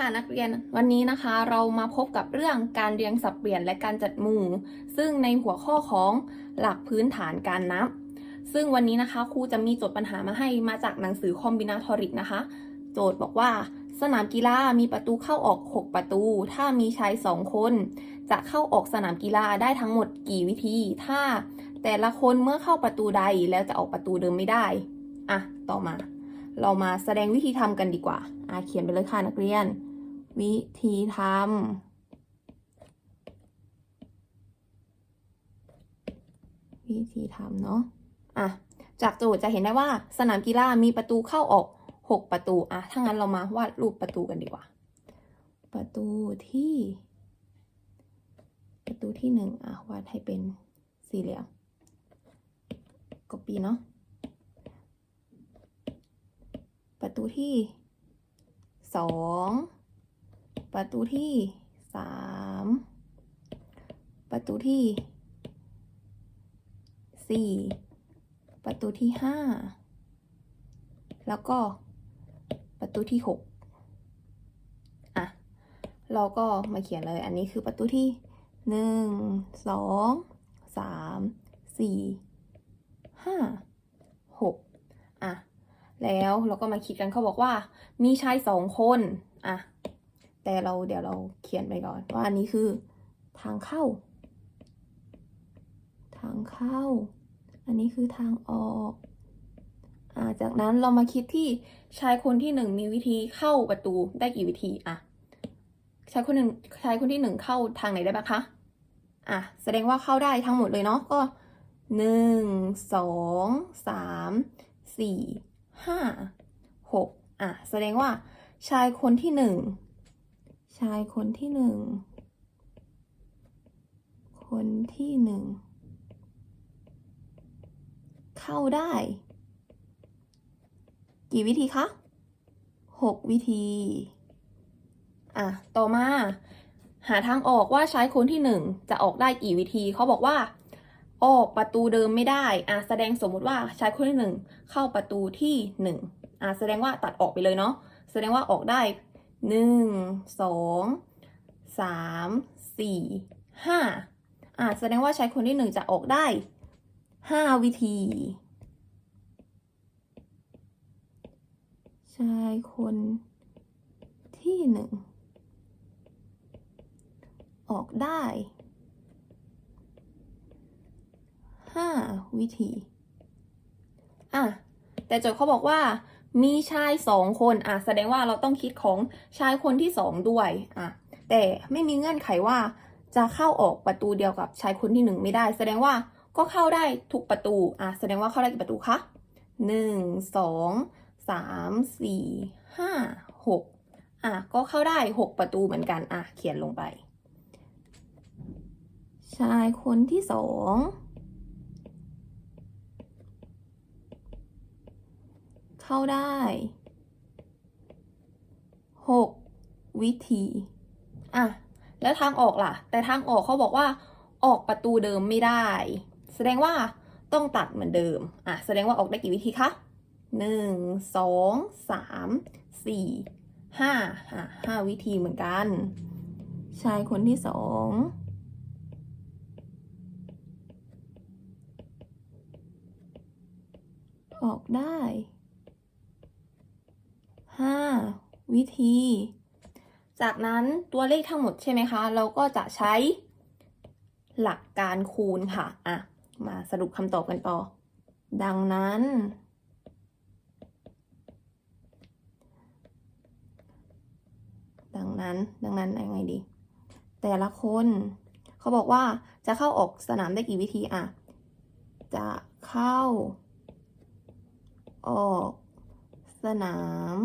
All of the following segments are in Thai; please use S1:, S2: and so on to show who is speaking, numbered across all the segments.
S1: ค่ะนักเรียนวันนี้นะคะเรามาพบกับเรื่องการเรียงสับเปลี่ยนและการจัดหมู่ ซึ่งในหัวข้อของหลักพื้นฐานการนับ ซึ่งวันนี้นะคะครูจะมีโจทย์ปัญหามาให้มาจากหนังสือคอมบินาทอริกนะคะ โจทย์บอกว่า สนามกีฬามีประตูเข้าออก 6 ประตู ถ้ามีชาย2คน จะเข้าออกสนามกีฬาได้ทั้งหมดกี่วิธี ถ้าแต่ละคนเมื่อเข้าประตูใดแล้วจะออกประตูเดิมไม่ได้อะต่อมาเรามาแสดงวิธีทำกันดีกว่าอาเขียนไปเลยค่ะนักเรียน วิธีทำวิธีทำเนาะอะจากโจทย์จะเห็นได้ว่าสนามกีฬามีประตูเข้าออก 6 ประตูอะถ้างั้นเรามาวาดรูปประตูกันดีกว่า ประตูที่ ประตูที่หนึ่งอะวาดให้เป็นสี่เหลี่ยม copy เนาะประตูที่สอง ประตูที่สามประตูที่สี่ประตูที่ห้าแล้วก็ประตูที่หกอะ เราก็มาเขียนเลย อันนี้คือประตูที่หนึ่งสองสามสี่ห้าหกอะ แล้วเราก็มาคิดกันเขาบอกว่า มีชายสองคน อะ แต่เราเดี๋ยวเราเขียนไปก่อนว่าอันนี้คือทางเข้า ทางเข้า อันนี้คือทางออกอ่าจากนั้นเรามาคิดที่ชายคนที่หนึ่งมีวิธีเข้าประตูได้กี่วิธีอะชายคนหนึ่งชายคนที่หนึ่งเข้าทางไหนได้บ้างคะอะแสดงว่าเข้าได้ทั้งหมดเลยเนาะก็หนึ่งสองสามสี่ห้าหกอะแสดงว่าชายคนที่หนึ่ง ชายคนที่หนึ่ง คนที่หนึ่ง เข้าได้ กี่วิธีคะหกวิธี อะ ต่อมา หาทางออกว่าชายคนที่หนึ่งจะออกได้กี่วิธี เขาบอกว่าออกประตูเดิมไม่ได้ อะแสดงสมมุติว่าชายคนที่หนึ่งเข้าประตูที่หนึ่งอะแสดงว่าตัดออกไปเลยเนาะ แสดงว่าออกได้ หนึ่งสองสามสี่ห้าอะแสดงว่าชายคนที่หนึ่งจะออกได้ห้าวิธีชายคนที่หนึ่งออกได้ห้าวิธี อะ แต่โจทย์เขาบอกว่า มีชายสองคนอะแสดงว่าเราต้องคิดของชายคนที่สองด้วยอะแต่ไม่มีเงื่อนไขว่าจะเข้าออกประตูเดียวกับชายคนที่หนึ่งไม่ได้ แสดงว่าก็เข้าได้ทุกประตูอะแสดงว่าเข้าได้กี่ประตูคะหนึ่งสองสามสี่ห้าหกอะก็เข้าได้หกประตูเหมือนกันอะเขียนลงไป ชายคนที่สอง เข้าได้หกวิธี อะ แล้วทางออกล่ะ แต่ทางออกเขาบอกว่า ออกประตูเดิมไม่ได้ แสดงว่าต้องตัดเหมือนเดิม อะ แสดงว่าออกได้กี่วิธีคะหนึ่งสองสามสี่ห้าอะห้าวิธีเหมือนกัน ชายคนที่สองออกได้ ห้าวิธี จากนั้นตัวเลขทั้งหมดใช่ไหมคะ เราก็จะใช้หลักการคูณค่ะ อะ มาสรุปคำตอบกันต่อ ดังนั้น ดังนั้น ดังนั้นยังไงดี แต่ละคน เขาบอกว่าจะเข้าออกสนามได้กี่วิธี อะ จะเข้า ออก สนาม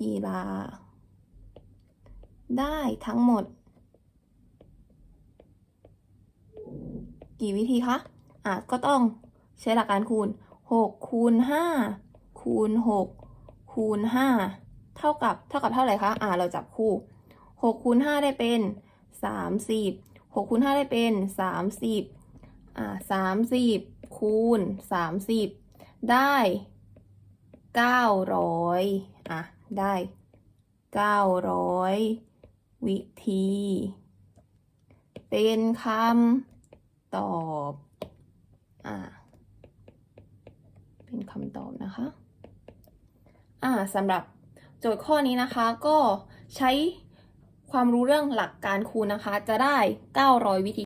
S1: กีฬา ได้ทั้งหมด กี่วิธีคะ อะ ก็ต้องใช้หลักการคูณ 6 คูณ 5 คูณ 6 คูณ 5 เท่ากับ เท่ากับเท่าไหร่คะ อะเราจับคู่ 6 คูณ 5 ได้เป็น 30 6คูณ5ได้เป็น 30 อะ30 คูณ 30 ได้ 900อะ ได้900วิธี เป็นคำตอบอ่าเป็นคำตอบนะคะอ่าสำหรับโจทย์ข้อนี้นะคะก็ใช้ความรู้เรื่องหลักการคูณนะคะ จะได้ 900 วิธี